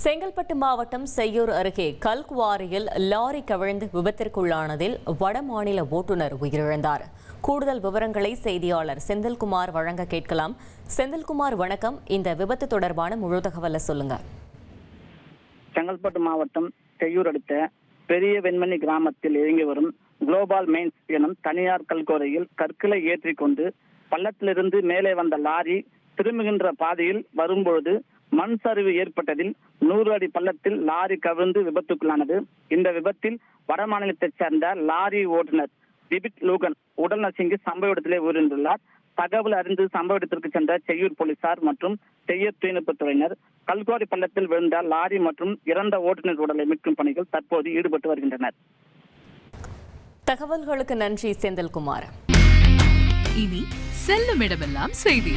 செங்கல்பட்டு மாவட்டம் செய்யூர் அருகே கல்குவாரியில் லாரி கவிழ்ந்து விபத்திற்குள்ளானதில் வடமாநில ஓட்டுநர் உயிரிழந்தார். கூடுதல் விவரங்களை செய்தியாளர் செந்தில்குமார் வழங்க கேட்கலாம். செந்தில்குமார் வணக்கம். இந்த விபத்து தொடர்பான முழு தகவலை சொல்லுங்க. செங்கல்பட்டு மாவட்டம் செய்யூர் அடுத்த பெரிய வெண்மணி கிராமத்தில் இயங்கி வரும் குளோபால் மெயின்ஸ் எனும் தனியார் கல்கோரையில் கற்களை ஏற்றிக்கொண்டு பள்ளத்திலிருந்து மேலே வந்த லாரி திரும்புகின்ற பாதையில் வரும்பொழுது மண் சரிவு ஏற்பட்டதில் நூறு அடி பள்ளத்தில் லாரி கவிழ்ந்து விபத்துக்குள்ளானது. இந்த விபத்தில் வடமாநிலத்தைச் சேர்ந்த லாரி ஓட்டுநர் திபிக் லூகன் உடல் நசுங்கி சம்பவ இடத்திலே உயிரிழந்துள்ளார். தகவல் அறிந்து சம்பவ இடத்திற்கு சென்ற செய்யூர் போலீசார் மற்றும் செய்யூர் தொழில்நுட்பத்துறையினர் கல்குவாரி பள்ளத்தில் விழுந்த லாரி மற்றும் இறந்த ஓட்டுநர் உடலை மீட்கும் பணிகள் தற்போது ஈடுபட்டு வருகின்றனர். தகவல்களுக்கு நன்றி செந்தில்குமார். இனி செல்லும் இடமெல்லாம் செய்தி.